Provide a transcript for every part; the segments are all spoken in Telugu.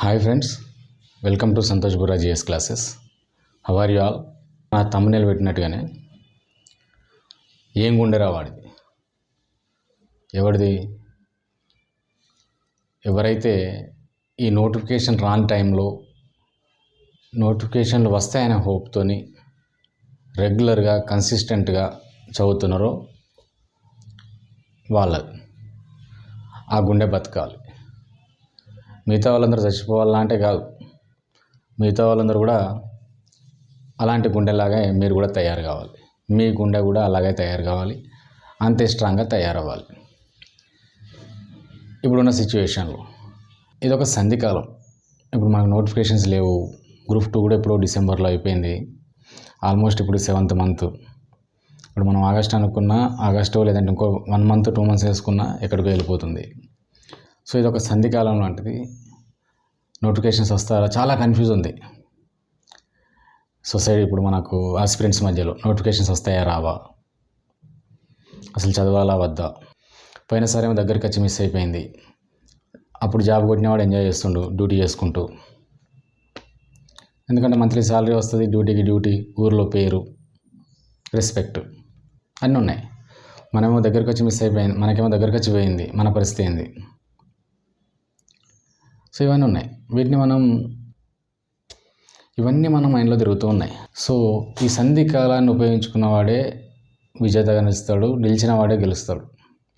Hi friends welcome to Santosh Bura GS classes how are you all నా తమ్మునేలు పెట్టినట్టుగానే. ఏం గుండెరా వాడిది? ఎవరిది ఎవరైతే ఈ నోటిఫికేషన్ రాని టైంలో నోటిఫికేషన్లు వస్తాయనే హోప్తోని రెగ్యులర్గా కన్సిస్టెంట్గా చదువుతున్నారో వాళ్ళది. ఆ గుండె బతకాలి. మిగతా వాళ్ళందరూ చచ్చిపోవాలా అంటే కాదు. మిగతా వాళ్ళందరూ కూడా అలాంటి గుండెలాగే మీరు కూడా తయారు కావాలి. మీ గుండె కూడా అలాగే తయారు కావాలి. అంతే స్ట్రాంగ్గా తయారవ్వాలి. ఇప్పుడున్న సిచ్యువేషన్లో ఇది ఒక సంధికాలం ఇప్పుడు మనకు నోటిఫికేషన్స్ లేవు. గ్రూప్ టూ కూడా ఎప్పుడో డిసెంబర్లో అయిపోయింది. ఆల్మోస్ట్ ఇప్పుడు సెవెంత్ మంత్ ఇప్పుడు మనం ఆగస్ట్ అనుకున్నా ఆగస్టు లేదంటే ఇంకో వన్ మంత్ టూ మంత్స్ వేసుకున్నా ఎక్కడికో వెళ్ళిపోతుంది. సో ఇది ఒక సంధికాలం లాంటిది. నోటిఫికేషన్స్ వస్తారా చాలా కన్ఫ్యూజ్ ఉంది. సొసైటీ ఇప్పుడు మనకు ఆస్పిరెంట్స్ మధ్యలో నోటిఫికేషన్స్ వస్తాయా? రావా? అసలు చదవాలా? వద్దా? పోయినసారి ఏమో దగ్గరికి వచ్చి మిస్ అయిపోయింది. అప్పుడు జాబ్ కొట్టినవాడు ఎంజాయ్ చేస్తుండు డ్యూటీ చేసుకుంటూ. ఎందుకంటే మంత్లీ శాలరీ వస్తుంది డ్యూటీకి డ్యూటీ ఊర్లో పేరు రెస్పెక్ట్ అన్నీ ఉన్నాయి. మనమేమో దగ్గరికి వచ్చి మిస్ అయిపోయింది మనకేమో దగ్గరికి వచ్చి పోయింది మన పరిస్థితి ఏంది? సో ఇవన్నీ ఉన్నాయి. వీటిని మనం ఇవన్నీ మన మైండ్లో తిరుగుతూ ఉన్నాయి. సో ఈ సంధి కాలాన్ని ఉపయోగించుకున్న వాడే విజేతగా నిలుస్తాడు నిలిచిన వాడే గెలుస్తాడు.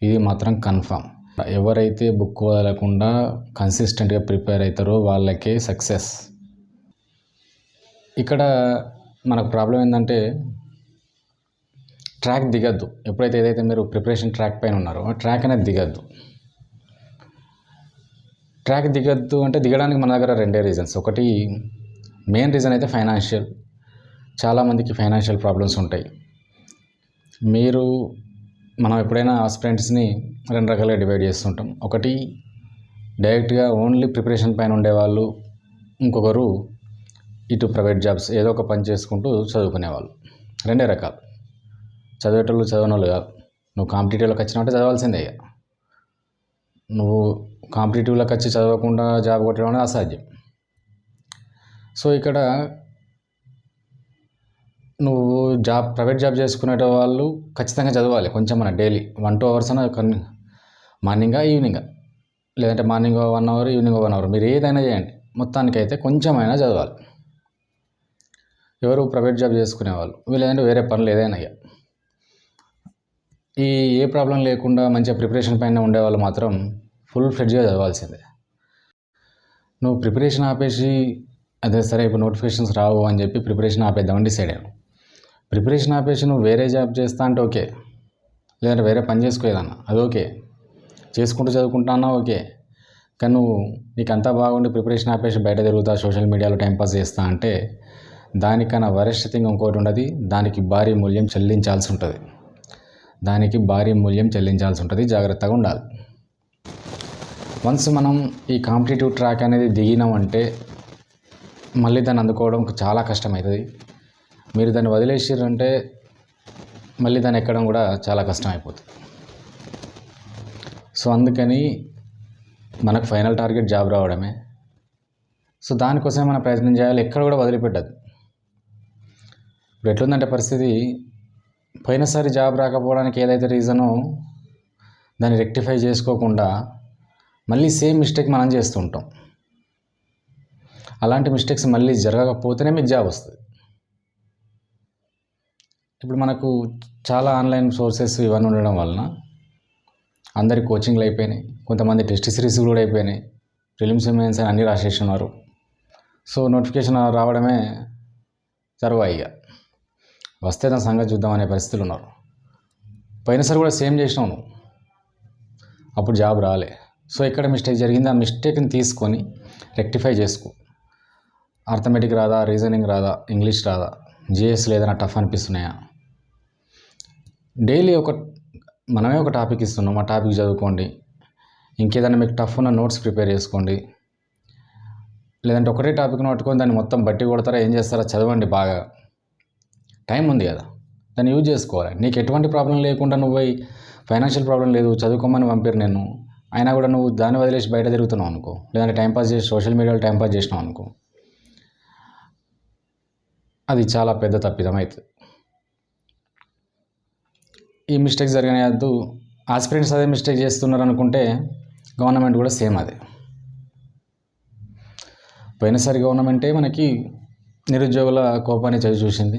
ఇది మాత్రం కన్ఫామ్ ఎవరైతే బుక్ వదలకుండా కన్సిస్టెంట్గా ప్రిపేర్ అవుతారో వాళ్ళకే సక్సెస్ ఇక్కడ మనకు ప్రాబ్లం ఏంటంటే ట్రాక్ దిగద్దు. ఎప్పుడైతే ఏదైతే మీరు ప్రిపరేషన్ ట్రాక్ పైన ఉన్నారో ఆ ట్రాక్ అనేది దిగద్దు. ట్రాక్ దిగద్దు అంటే దిగడానికి మన దగ్గర రెండే రీజన్స్ ఒకటి మెయిన్ రీజన్ అయితే ఫైనాన్షియల్ చాలామందికి ఫైనాన్షియల్ ప్రాబ్లమ్స్ ఉంటాయి. మీరు మనం ఎప్పుడైనా ఆస్పిరెంట్స్ని రెండు రకాలుగా డివైడ్ చేస్తుంటాం. ఒకటి డైరెక్ట్గా ఓన్లీ ప్రిపరేషన్ పైన ఉండేవాళ్ళు ఇంకొకరు ఇటు ప్రైవేట్ జాబ్స్ ఏదో ఒక పని చేసుకుంటూ చదువుకునేవాళ్ళు. రెండే రకాలు. చదివేటోళ్ళు చదవని వాళ్ళు కాదు. నువ్వు కాంపిటేటివ్లోకి వచ్చినావంటే చదవాల్సిందే ఇక. నువ్వు కాంపిటేటివ్లోకి వచ్చి చదవకుండా జాబ్ కొట్టడం అనేది అసాధ్యం. సో ఇక్కడ నువ్వు జాబ్ ప్రైవేట్ జాబ్ చేసుకునే వాళ్ళు ఖచ్చితంగా చదవాలి కొంచెం మన డైలీ. వన్ టూ అవర్స్ అన్న కొన్ని మార్నింగా లేదంటే morning one hour evening one hour. మీరు ఏదైనా చేయండి. మొత్తానికైతే కొంచెమైనా చదవాలి. ఎవరు ప్రైవేట్ జాబ్ చేసుకునేవాళ్ళు. వీళ్ళు ఏంటంటే వేరే పనులు ఏదైనా ఇక ఈ ఏ ప్రాబ్లం లేకుండా మంచిగా ప్రిపరేషన్ పైన ఉండేవాళ్ళు మాత్రం ఫుల్ ఫ్లెడ్జ్గా చదవాల్సిందే. నువ్వు ప్రిపరేషన్ ఆపేసి అదే సరే ఇప్పుడు నోటిఫికేషన్స్ రావు అని చెప్పి ప్రిపరేషన్ ఆపేద్దామని డిసైడ్ అయ్యాను ప్రిపరేషన్ ఆపేసి నువ్వు వేరే జాబ్ చేస్తా అంటే ఓకే. లేదంటే వేరే పని చేసుకోలేదన్న అది ఓకే. చేసుకుంటూ చదువుకుంటా అన్నా ఓకే. కానీ నువ్వు నీకు అంతా బాగుండి ప్రిపరేషన్ ఆపేసి బయట తిరుగుతా సోషల్ మీడియాలో టైంపాస్ చేస్తా అంటే దానికన్నా వరస్ట్ థింగ్ ఇంకోటి ఉండదు దానికి భారీ మూల్యం చెల్లించాల్సి ఉంటుంది. దానికి భారీ మూల్యం చెల్లించాల్సి ఉంటుంది. జాగ్రత్తగా ఉండాలి. వన్స్ మనం ఈ కాంపిటేటివ్ ట్రాక్ అనేది దిగినామంటే మళ్ళీ దాన్ని అందుకోవడం చాలా కష్టమవుతుంది మీరు దాన్ని వదిలేసారంటే మళ్ళీ దాన్ని ఎక్కడం కూడా చాలా కష్టం అయిపోతుంది సో అందుకని మనకు ఫైనల్ టార్గెట్ జాబ్ రావడమే. సో దానికోసమే మనం ప్రయత్నం చేయాలి. ఎక్కడ కూడా వదిలిపెట్టద్దు. ఇప్పుడు ఎట్లుందంటే పరిస్థితి పోయినసారి జాబ్ రాకపోవడానికి ఏదైతే రీజనో దాన్ని రెక్టిఫై చేసుకోకుండా మళ్ళీ సేమ్ మిస్టేక్ మనం చేస్తుంటాం. అలాంటి మిస్టేక్స్ మళ్ళీ జరగకపోతేనే మీకు జాబ్ వస్తుంది. ఇప్పుడు మనకు చాలా ఆన్లైన్ సోర్సెస్ ఇవన్నీ ఉండడం వలన అందరి కోచింగ్లు అయిపోయినాయి. కొంతమంది టెస్ట్ సిరీస్ కూడా అయిపోయినాయి. ఫిలిమ్స్ ఎమ్మెన్స్ అన్నీ రాసేసి సో నోటిఫికేషన్ రావడమే చరువు ఇక. వస్తే దాని సంగతి చూద్దామనే పరిస్థితులు ఉన్నారు. పోయినసారి కూడా సేమ్ చేసినావు నువ్వు. అప్పుడు జాబ్ రాలే. సో ఎక్కడ మిస్టేక్ జరిగింది. ఆ మిస్టేక్ని తీసుకొని రెక్టిఫై చేసుకో. అర్థమెటిక్ రాదా? రీజనింగ్ రాదా? ఇంగ్లీష్ రాదా? జిఎస్ లేదన్నా టఫ్ అనిపిస్తున్నాయా? డైలీ ఒక మనమే ఒక టాపిక్ ఇస్తున్నాం. ఆ టాపిక్ చదువుకోండి. ఇంకేదైనా మీకు టఫ్ ఉన్న నోట్స్ ప్రిపేర్ చేసుకోండి. లేదంటే ఒకటే టాపిక్ను పట్టుకొని దాన్ని మొత్తం బట్టి కొడతారా? ఏం చేస్తారా? చదవండి బాగా. టైం ఉంది కదా. దాన్ని యూజ్ చేసుకోవాలి. నీకు ఎటువంటి ప్రాబ్లం లేకుండా నువ్వు పోయి ఫైనాన్షియల్ ప్రాబ్లం లేదు చదువుకోమని పంపారు నేను అయినా కూడా నువ్వు దాన్ని వదిలేసి బయట తిరుగుతున్నావు అనుకో. లేదంటే టైంపాస్ చేసి సోషల్ మీడియాలో టైంపాస్ చేసినావు అనుకో. అది చాలా పెద్ద తప్పిదం అవుతుంది ఈ మిస్టేక్ జరగనేయద్దు ఆస్పిరెంట్స్ అదే మిస్టేక్ చేస్తున్నారు అనుకుంటే గవర్నమెంట్ కూడా సేమ్ అదే. పోయినసారి గవర్నమెంటే మనకి నిరుద్యోగుల కోపాన్ని చవి చూసింది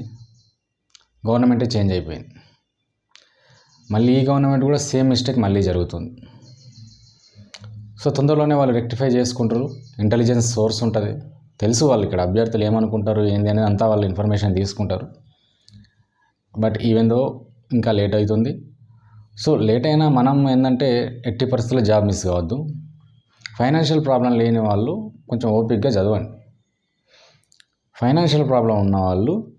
గవర్నమెంటే చేంజ్ అయిపోయింది. మళ్ళీ ఈ గవర్నమెంట్ కూడా సేమ్ మిస్టేక్ మళ్ళీ జరుగుతుంది. సో తొందరలోనే వాళ్ళు రెక్టిఫై చేసుకుంటారు. ఇంటెలిజెన్స్ సోర్స్ ఉంటుంది. తెలుసు వాళ్ళు ఇక్కడ అభ్యర్థులు ఏమనుకుంటారు ఏంది అనేది అంతా వాళ్ళు ఇన్ఫర్మేషన్ తీసుకుంటారు. బట్ ఈవెన్ దో ఇంకా లేట్ అవుతుంది. సో లేట్ అయినా మనం ఏంటంటే ఎట్టి పరిస్థితుల్లో జాబ్ మిస్ కావద్దు. ఫైనాన్షియల్ ప్రాబ్లం లేని వాళ్ళు కొంచెం ఓపిక్గా చదవండి. ఫైనాన్షియల్ ప్రాబ్లం ఉన్న వాళ్ళు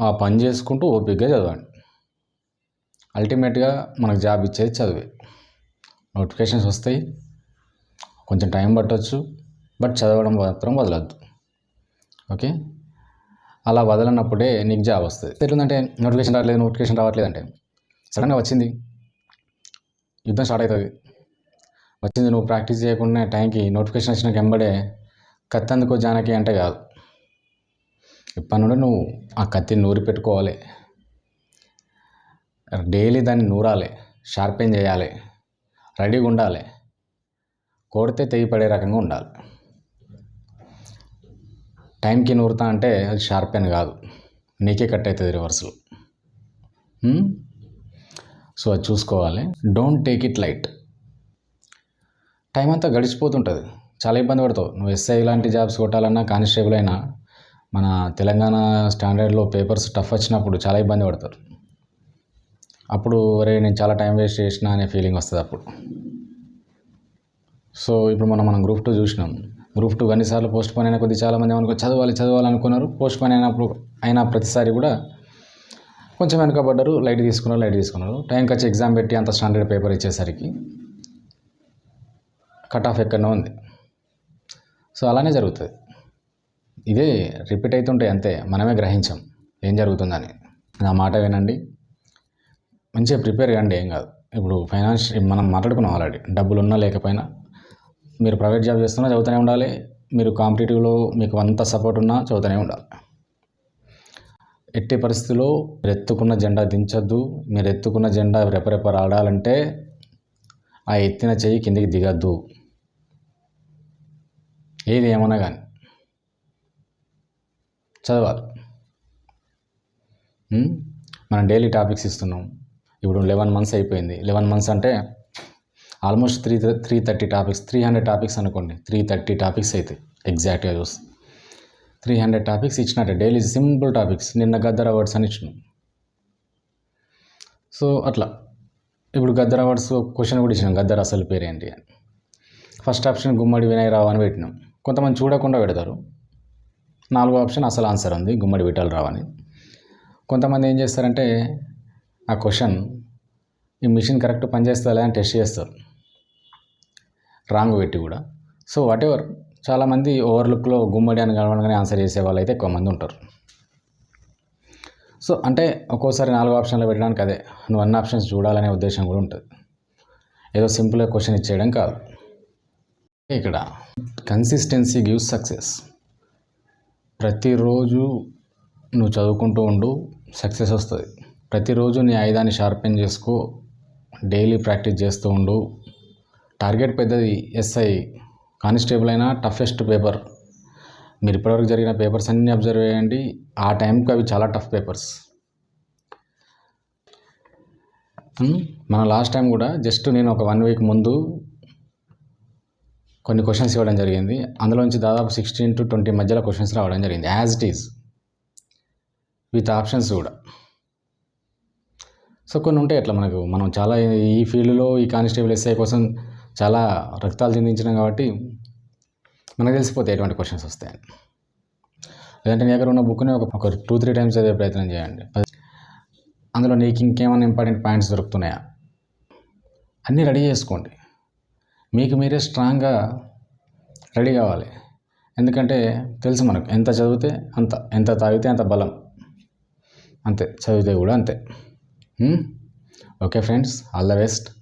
ఆ పని చేసుకుంటూ ఓపిక్గా చదవండి. అల్టిమేట్గా మనకు జాబ్ ఇచ్చేది చదివే. నోటిఫికేషన్స్ వస్తాయి. కొంచెం టైం పట్టవచ్చు బట్ చదవడం మాత్రం వదలద్దు. ఓకే? అలా వదలనప్పుడే నీకు జాబ్ వస్తుంది. ఎట్లుందంటే నోటిఫికేషన్ రావట్లేదు నోటిఫికేషన్ రావట్లేదు అంటే సడన్గా వచ్చింది. యుద్ధం స్టార్ట్ అవుతుంది. వచ్చింది నువ్వు ప్రాక్టీస్ చేయకుండా టైంకి నోటిఫికేషన్ వచ్చిన వెంబడే కత్తందుకో జానకి అంటే కాదు. ఇప్పటి నుండి నువ్వు ఆ కత్తిని నూరి పెట్టుకోవాలి. డైలీ దాన్ని నూరాలి షార్పెన్ చేయాలి రెడీగా ఉండాలి. కొడితే తెగి పడే రకంగా ఉండాలి. టైంకి నూరుతా అంటే అది షార్పెన్ కాదు. నీకే కట్ అవుతుంది రివర్స్లో. సో అది చూసుకోవాలి. Don't take it light. Time అంతా గడిచిపోతుంటుంది. చాలా ఇబ్బంది పడతావు. నువ్వు ఎస్ఐ లాంటి జాబ్స్ కొట్టాలన్నా కానిస్టేబుల్ అయినా మన తెలంగాణ స్టాండర్డ్లో పేపర్స్ టఫ్ వచ్చినప్పుడు చాలా ఇబ్బంది పడతారు. అప్పుడు అరే నేను చాలా టైం వేస్ట్ చేసిన అనే ఫీలింగ్ వస్తుంది అప్పుడు. సో ఇప్పుడు మనం మనం గ్రూప్ టూ చూసినాం. గ్రూప్ టూ అన్నిసార్లు పోస్ట్ పోన్ అయిన కొద్ది చాలామంది అనుకో చదవాలి చదవాలి అనుకున్నారు. పోస్ట్ పోన్ అయినప్పుడు అయిన ప్రతిసారి కూడా కొంచెం వెనుకబడ్డారు. లైట్ తీసుకున్నారు లైట్ తీసుకున్నారు. టైంకి వచ్చి ఎగ్జామ్ పెట్టి అంత స్టాండర్డ్ పేపర్ ఇచ్చేసరికి కట్ ఆఫ్ ఎక్కడనే ఉంది. సో అలానే జరుగుతుంది. ఇదే రిపీట్ అవుతుంటాయి అంతే మనమే గ్రహించాం ఏం జరుగుతుందని. నా మాట వినండి. మంచిగా ప్రిపేర్ కండి ఏం కాదు. ఇప్పుడు ఫైనాన్స్ మనం మాట్లాడుకున్నాం ఆల్రెడీ డబ్బులు ఉన్నా లేకపోయినా. మీరు ప్రైవేట్ జాబ్ చేస్తున్నా చదువుతూనే ఉండాలి మీరు కాంపిటేటివ్లో మీకు అంత సపోర్ట్ ఉన్నా చదువుతూనే ఉండాలి. ఎట్టి పరిస్థితుల్లో మీరు ఎత్తుకున్న జెండా దించొద్దు మీరు ఎత్తుకున్న జెండా రెపరెప ఆడాలంటే ఆ ఎత్తిన చెయ్యి కిందికి దిగద్దు. ఏది ఏమన్నా కానీ చదవాలి. మనం డైలీ టాపిక్స్ ఇస్తున్నాం. ఇప్పుడు లెవెన్ మంత్స్ అయిపోయింది. లెవెన్ మంత్స్ అంటే almost three three thirty topics three hundred topics అనుకోండి. త్రీ థర్టీ టాపిక్స్ అయితే ఎగ్జాక్ట్గా చూస్తే. త్రీ హండ్రెడ్ టాపిక్స్ ఇచ్చినట్టే. డైలీ సింపుల్ టాపిక్స్ నిన్న గద్దర్ అవార్డ్స్ అని ఇచ్చినాం. సో అట్లా. ఇప్పుడు గద్దర్ అవార్డ్స్ క్వశ్చన్ కూడా ఇచ్చినాం. గద్దర్ అసలు పేరేంటి అని. ఫస్ట్ ఆప్షన్ గుమ్మడి వినయరావు అని పెట్టినాం. కొంతమంది చూడకుండా పెడతారు. నాలుగో ఆప్షన్ అసలు ఆన్సర్ ఉంది గుమ్మడి విఠలరావు అని. కొంతమంది ఏం చేస్తారంటే ఆ క్వశ్చన్ ఈ మిషన్ కరెక్ట్ పనిచేస్తుందా లేదా అని టెస్ట్ చేస్తారు. రాంగ్ పెట్టి కూడా. సో వాట్ ఎవర్ చాలామంది ఓవర్లుక్లో గుమ్మడి అని కలవగానే ఆన్సర్ చేసే వాళ్ళు అయితే ఎక్కువ మంది ఉంటారు. సో అంటే ఒక్కోసారి నాలుగు ఆప్షన్లు పెట్టడానికి అదే నువ్వు అన్ని ఆప్షన్స్ చూడాలనే ఉద్దేశం కూడా ఉంటుంది. ఏదో సింపుల్గా క్వశ్చన్ ఇచ్చేయడం కాదు. ఇక్కడ కన్సిస్టెన్సీ గివ్స్ సక్సెస్ ప్రతిరోజు నువ్వు చదువుకుంటూ ఉండు సక్సెస్ వస్తుంది. ప్రతిరోజు నీ ఆయుధాన్ని షార్పెన్ చేసుకో డైలీ ప్రాక్టీస్ చేస్తూ ఉండు. టార్గెట్ పెద్దది ఎస్ఐ కానిస్టేబుల్ అయినా టఫెస్ట్ పేపర్. మీరు ఇప్పటివరకు జరిగిన పేపర్స్ అన్నీ అబ్జర్వ్ చేయండి. ఆ టైంకి అవి చాలా టఫ్ పేపర్స్. మన లాస్ట్ టైం కూడా జస్ట్ నేను ఒక వన్ వీక్ ముందు కొన్ని క్వశ్చన్స్ ఇవ్వడం జరిగింది. అందులోంచి దాదాపు సిక్స్టీన్ టు ట్వంటీ మధ్యలో క్వశ్చన్స్ రావడం జరిగింది. As it is with options కూడా. సో కొన్ని ఉంటాయి అట్లా మనకు. మనం చాలా ఈ ఫీల్డ్లో ఈ కానిస్టేబుల్ ఎస్ఐ కోసం చాలా రక్తాలు చెందించినాం కాబట్టి మనకు తెలిసిపోతాయి ఎటువంటి క్వశ్చన్స్ వస్తాయని. లేదంటే నీ దగ్గర ఉన్న బుక్ని ఒక ఒక టూ త్రీ టైమ్స్ చదివే ప్రయత్నం చేయండి. అందులో నీకు ఇంకేమైనా ఇంపార్టెంట్ పాయింట్స్ దొరుకుతున్నాయా? అన్నీ రెడీ చేసుకోండి. మీకు మీరే స్ట్రాంగ్గా రెడీ కావాలి. ఎందుకంటే తెలుసు మనకు ఎంత చదివితే అంత ఎంత తాగితే అంత బలం. అంతే చదివితే కూడా అంతే. Okay friends all the best.